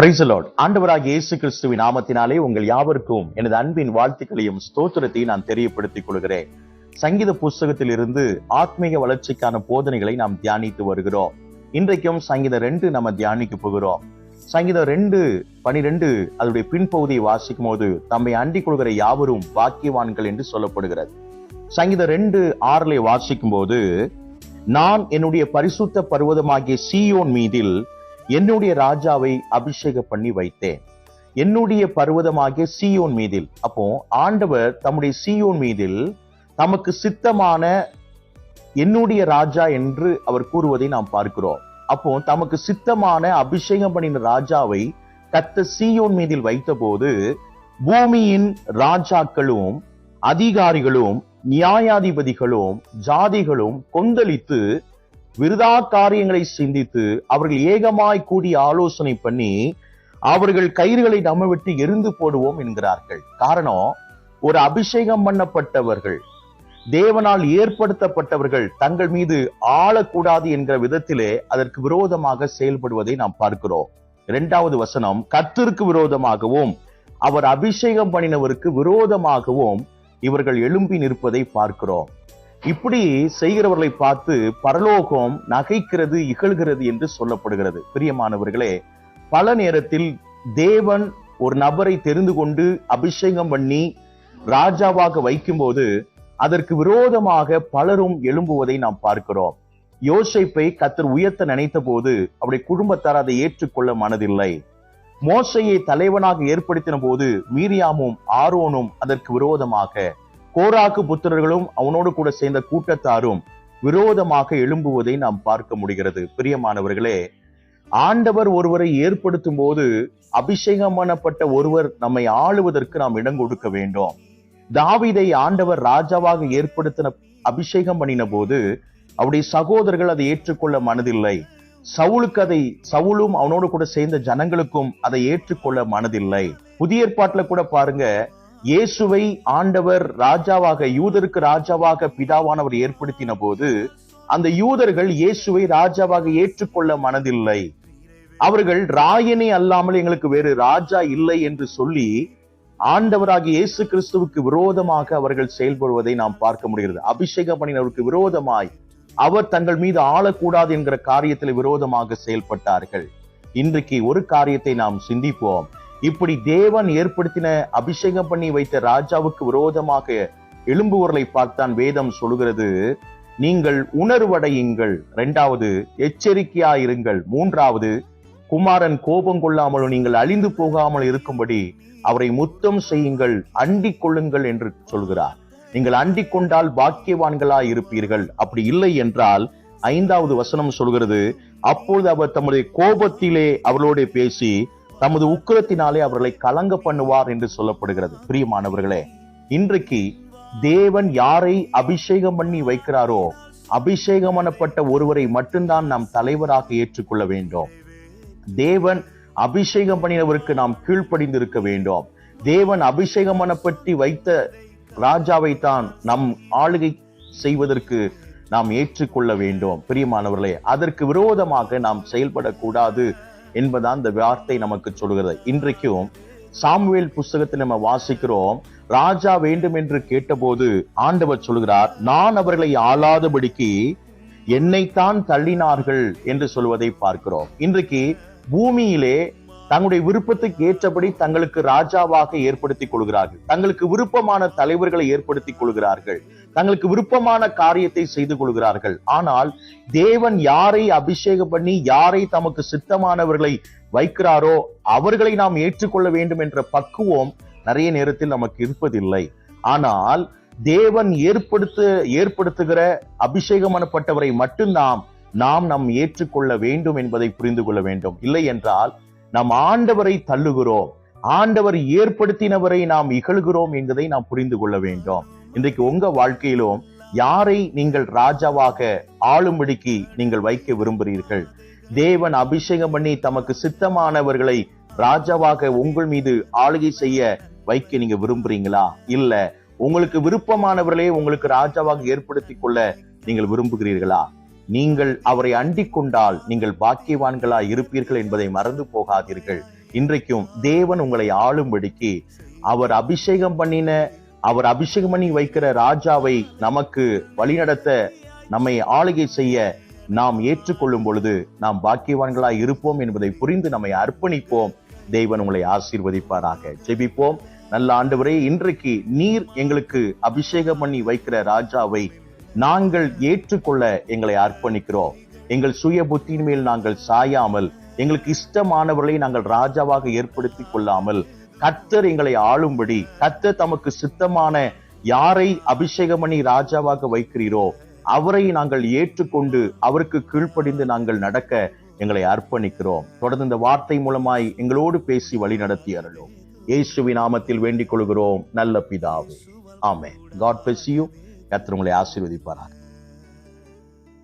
பிரைசலோட் ஆண்டவராக இயேசு கிறிஸ்துவின் நாமத்தினாலே உங்கள் யாவருக்கும் எனது அன்பின் வாழ்த்துக்களையும் ஸ்தோத்திரத்தையும் நான் தெரியப்படுத்திக் கொள்கிறேன். சங்கீத புஸ்தகத்தில் இருந்து ஆத்மீக வளர்ச்சிக்கான போதனைகளை நாம் தியானித்து வருகிறோம். இன்றைக்கும் சங்கீதம் ரெண்டு நம்ம தியானிக்க போகிறோம். சங்கீதம் ரெண்டு பனிரெண்டு அதனுடைய பின்பகுதியை வாசிக்கும் போது தம்மை அண்டிக் கொள்கிற யாவரும் பாக்கியவான்கள் என்று சொல்லப்படுகிறது. சங்கீதம் ரெண்டு ஆறிலே வாசிக்கும் போது நான் என்னுடைய பரிசுத்த பர்வதமாகிய சீயோன் மீதில் என்னுடைய ராஜாவை அபிஷேகம் பண்ணி வைத்தேன். என்னுடைய பர்வதமாகிய சீயோன் மீதில். அப்போ ஆண்டவர் தம்முடைய சீயோன் மீதில் தமக்கு சித்தமான என்னுடைய ராஜா என்று அவர் கூறுவதை நாம் பார்க்கிறோம். அப்போ தமக்கு சித்தமான அபிஷேகம் பண்ணின ராஜாவை கத்த சீயோன் மீதில் வைத்தபோது பூமியின் ராஜாக்களும் அதிகாரிகளும் நியாயாதிபதிகளும் ஜாதிகளும் கொந்தளித்து விருதா காரியங்களை சிந்தித்து அவர்கள் ஏகமாய் கூடி ஆலோசனை பண்ணி அவர்கள் கயிறுகளை நம்ம விட்டு எரிந்து போடுவோம் என்கிறார்கள். காரணம் ஒரு அபிஷேகம் பண்ணப்பட்டவர்கள் தேவனால் ஏற்படுத்தப்பட்டவர்கள் தங்கள் மீது ஆளக்கூடாது என்கிற விதத்திலே அதற்கு விரோதமாக செயல்படுவதை நாம் பார்க்கிறோம். இரண்டாவது வசனம் கத்திற்கு விரோதமாகவும் அவர் அபிஷேகம் பண்ணினவருக்கு விரோதமாகவும் இவர்கள் எழும்பி நிற்பதை பார்க்கிறோம். இப்படி செய்கிறவர்களை பார்த்து பரலோகம் நகைக்கிறது இகழ்கிறது என்று சொல்லப்படுகிறது. பிரியமானவர்களே பல நேரத்தில் தேவன் ஒரு நபரை தெரிந்து கொண்டு அபிஷேகம் பண்ணி ராஜாவாக வைக்கும்போது அதற்கு விரோதமாக பலரும் எழும்புவதை நாம் பார்க்கிறோம். யோசைப்பை கத்தர் உயர்த்த நினைத்த போது அவருடைய குடும்பத்தார் அதை ஏற்றுக்கொள்ள மனதில்லை. மோசையை தலைவனாக ஏற்படுத்தின போது மீரியாமும் ஆரோனும் அதற்கு விரோதமாக கோராக்கு புத்திரர்களும் அவனோடு கூட சேர்ந்த கூட்டத்தாரும் விரோதமாக எழும்புவதை நாம் பார்க்க முடிகிறது. பிரியமானவர்களே ஆண்டவர் ஒருவரை ஏற்படுத்தும் போது அபிஷேகம் பண்ணப்பட்ட ஒருவர் நம்மை ஆளுவதற்கு நாம் இடம் கொடுக்க வேண்டும். தாவிதை ஆண்டவர் ராஜாவாக ஏற்படுத்தின அபிஷேகம் பண்ணின போது அவருடைய சகோதரர்கள் அதை ஏற்றுக்கொள்ள மனதில்லை. சவுலுக்கு அதை சவுலும் அவனோடு கூட சேர்ந்த ஜனங்களுக்கும் அதை ஏற்றுக்கொள்ள மனதில்லை. புதிய ஏற்பாட்டுல கூட பாருங்க இயேசுவை ஆண்டவர் ராஜாவாக யூதருக்கு ராஜாவாக பிதாவானவர் ஏற்படுத்தின போது அந்த யூதர்கள் இயேசுவை ராஜாவாக ஏற்றுக்கொள்ள மனதில்லை. அவர்கள் ராயனே அல்லாமல் எங்களுக்கு வேறு ராஜா இல்லை என்று சொல்லி ஆண்டவராகிய இயேசு கிறிஸ்துவுக்கு விரோதமாக அவர்கள் செயல்படுவதை நாம் பார்க்க முடிகிறது. அபிஷேகம் பண்ணினவருக்கு விரோதமாய் அவர் தங்கள் மீது ஆளக்கூடாது என்கிற காரியத்தில் விரோதமாக செயல்பட்டார்கள். இன்றைக்கு ஒரு காரியத்தை நாம் சிந்திப்போம். இப்படி தேவன் ஏற்படுத்தின அபிஷேகம் பண்ணி வைத்த ராஜாவுக்கு விரோதமாக எழும்புவர்களை பார்த்தான் வேதம் சொல்கிறது நீங்கள் உணர்வடையுங்கள். இரண்டாவது எச்சரிக்கையாயிருங்கள். மூன்றாவது குமாரன் கோபம் கொள்ளாமலும் நீங்கள் அழிந்து போகாமல் இருக்கும்படி அவரை முத்தம் செய்யுங்கள் அண்டிக் கொள்ளுங்கள் என்று சொல்கிறார். நீங்கள் அண்டிக் கொண்டால் பாக்கியவான்களாய் இருப்பீர்கள். அப்படி இல்லை என்றால் ஐந்தாவது வசனம் சொல்கிறது அப்பொழுது அவர் தம்முடைய கோபத்திலே அவர்களோட பேசி தமது உக்கிரத்தினாலே அவர்களை கலங்க பண்ணுவார் என்று சொல்லப்படுகிறது. பிரியமானவர்களே இன்றைக்கு தேவன் யாரை அபிஷேகம் பண்ணி வைக்கிறாரோ அபிஷேகம் பண்ணப்பட்ட ஒருவரை மட்டும்தான் நாம் தலைவராக ஏற்றுக்கொள்ள வேண்டும். தேவன் அபிஷேகம் பண்ணினவருக்கு நாம் கீழ்ப்படிந்து இருக்க வேண்டும். தேவன் அபிஷேகம் பண்ணப்பட்டி வைத்த ராஜாவை தான் நம் ஆளுகை செய்வதற்கு நாம் ஏற்றுக்கொள்ள வேண்டும். பிரியமானவர்களே அதற்கு விரோதமாக நாம் செயல்படக்கூடாது. என்பதான் இந்த வார்த்தை நமக்கு சொல்கிறது. இன்றைக்கும் சாமுவேல் புஸ்தகத்தை நம்ம வாசிக்கிறோம் ராஜா வேண்டும் என்று கேட்டபோது ஆண்டவர் சொல்கிறார் நான் அவர்களை ஆளாதபடிக்கு என்னைத்தான் தள்ளினார்கள் என்று சொல்வதை பார்க்கிறோம். இன்றைக்கு பூமியிலே தங்களுடைய விருப்பத்துக்கு ஏற்றபடி தங்களுக்கு ராஜாவாக ஏற்படுத்திக் கொள்கிறார்கள். தங்களுக்கு விருப்பமான தலைவர்களை ஏற்படுத்திக் கொள்கிறார்கள். தங்களுக்கு விருப்பமான காரியத்தை செய்து கொள்கிறார்கள். ஆனால் தேவன் யாரை அபிஷேகம் பண்ணி யாரை தமக்கு சித்தமானவர்களை வைக்கிறாரோ அவர்களை நாம் ஏற்றுக்கொள்ள வேண்டும் என்ற பக்குவம் நிறைய நேரத்தில் நமக்கு இருப்பதில்லை. ஆனால் தேவன் ஏற்படுத்த ஏற்படுத்துகிற அபிஷேகமனப்பட்டவரை மட்டும் மட்டும்தான் நாம் நம் ஏற்றுக்கொள்ள வேண்டும் என்பதை புரிந்து கொள்ள வேண்டும். இல்லை என்றால் நாம் ஆண்டவரை தள்ளுகிறோம். ஆண்டவர் ஏற்படுத்தினவரை நாம் இகழ்கிறோம் என்பதை நாம் புரிந்து கொள்ள வேண்டும். இன்றைக்கு உங்க வாழ்க்கையிலும் யாரை நீங்கள் ராஜாவாக ஆளும்படிக்கு நீங்கள் வைக்க விரும்புகிறீர்கள்? தேவன் அபிஷேகம் பண்ணி தமக்கு சித்தமானவர்களை ராஜாவாக உங்கள் மீது ஆளுகை செய்ய வைக்க நீங்க விரும்புறீங்களா? இல்ல உங்களுக்கு விருப்பமானவர்களே உங்களுக்கு ராஜாவாக ஏற்படுத்தி கொள்ள நீங்கள் விரும்புகிறீர்களா? நீங்கள் அவரை அண்டிக் கொண்டால் நீங்கள் பாக்கியவான்களா இருப்பீர்கள் என்பதை மறந்து போகாதீர்கள். இன்றைக்கும் தேவன் உங்களை ஆளும்படிக்கு அவர் அபிஷேகம் பண்ணின அவர் அபிஷேகம் பண்ணி வைக்கிற ராஜாவை நமக்கு வழிநடத்த நம்மை ஆளுகை செய்ய நாம் ஏற்றுக்கொள்ளும் பொழுது நாம் பாக்கியவான்களாய் இருப்போம் என்பதை புரிந்து நம்மை அர்ப்பணிப்போம். தெய்வன் உங்களை ஆசீர்வதிப்பாராக. ஜெபிப்போம். நல்ல ஆண்டவரே இன்றைக்கு நீர் எங்களுக்கு அபிஷேகம் பண்ணி வைக்கிற ராஜாவை நாங்கள் ஏற்றுக்கொள்ள எங்களை அர்ப்பணிக்கிறோம். எங்கள் சுய புத்தியின் மேல் நாங்கள் சாயாமல் எங்களுக்கு இஷ்டமானவர்களை நாங்கள் ராஜாவாக ஏற்படுத்தி கொள்ளாமல் கத்தர் எங்களை ஆளும்படி கத்தர் தமக்கு சித்தமான யாரை அபிஷேகமணி ராஜாவாக வைக்கிறீரோ அவரை நாங்கள் ஏற்றுக்கொண்டு அவருக்கு கீழ்ப்படிந்து நாங்கள் நடக்க எங்களை அர்ப்பணிக்கிறோம். தொடர்ந்து இந்த வார்த்தை மூலமாய் எங்களோடு பேசி வழி நடத்தி அருளும். இயேசுவி நாமத்தில் வேண்டிக் கொள்கிறோம். நல்ல பிதாவே. ஆமே காட் bless you. உங்களை ஆசீர்வதிப்பாராக.